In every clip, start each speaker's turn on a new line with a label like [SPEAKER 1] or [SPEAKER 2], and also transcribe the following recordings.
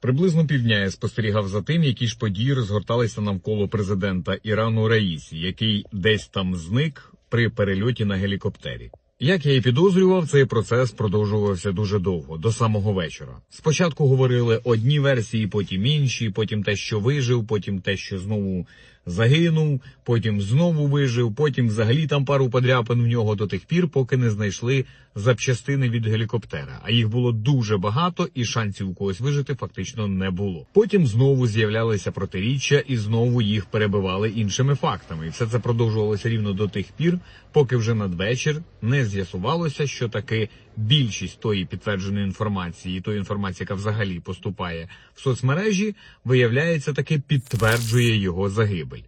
[SPEAKER 1] Приблизно півдня я спостерігав за тим, які ж події розгорталися навколо президента Ірану Раїсі, який десь там зник при перельоті на гелікоптері. Як я і підозрював, цей процес продовжувався дуже довго, до самого вечора. Спочатку говорили одні версії, потім інші, потім те, що вижив, потім те, що знову загинув, потім знову вижив, потім взагалі там пару подряпин в нього до тих пір, поки не знайшли запчастини від гелікоптера. А їх було дуже багато, і шансів у когось вижити фактично не було. Потім знову з'являлися протиріччя, і знову їх перебивали іншими фактами. І все це продовжувалося рівно до тих пір, поки вже надвечір не з'ясувалося, що таки більшість тої підтвердженої інформації, тої інформації, яка взагалі поступає в соцмережі, виявляється, таки підтверджує його загибель.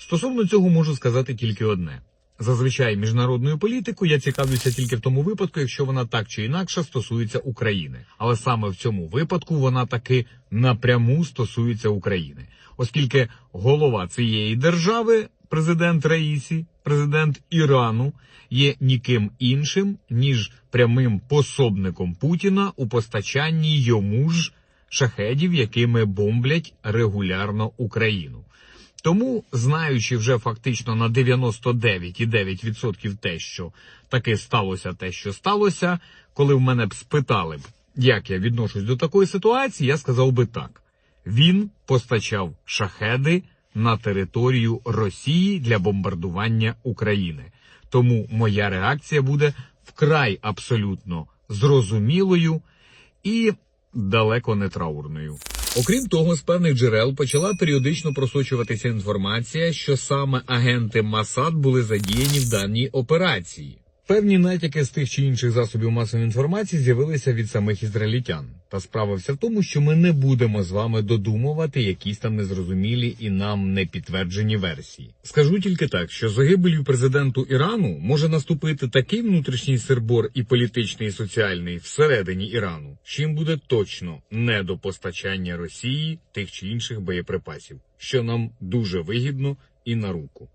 [SPEAKER 1] Стосовно цього можу сказати тільки одне. Зазвичай міжнародною політикою я цікавлюся тільки в тому випадку, якщо вона так чи інакше стосується України. Але саме в цьому випадку вона таки напряму стосується України, оскільки голова цієї держави, президент Раїсі, президент Ірану, є ніким іншим ніж прямим пособником Путіна у постачанні йому ж шахедів, якими бомблять регулярно Україну. Тому, знаючи вже фактично на 99,9% те, що таки сталося те, що сталося, коли в мене б спитали б, як я відношусь до такої ситуації, я сказав би так: він постачав шахеди на територію Росії для бомбардування України. Тому моя реакція буде вкрай абсолютно зрозумілою і далеко не траурною. Окрім того, з певних джерел почала періодично просочуватися інформація, що саме агенти Масад були задіяні в даній операції. Певні натяки з тих чи інших засобів масової інформації з'явилися від самих ізраїльтян. Та справа вся в тому, що ми не будемо з вами додумувати якісь там незрозумілі і нам не підтверджені версії. Скажу тільки так, що загибелью президенту Ірану може наступити такий внутрішній сербор і політичний, і соціальний всередині Ірану, що їм буде точно не до постачання Росії тих чи інших боєприпасів, що нам дуже вигідно і на руку.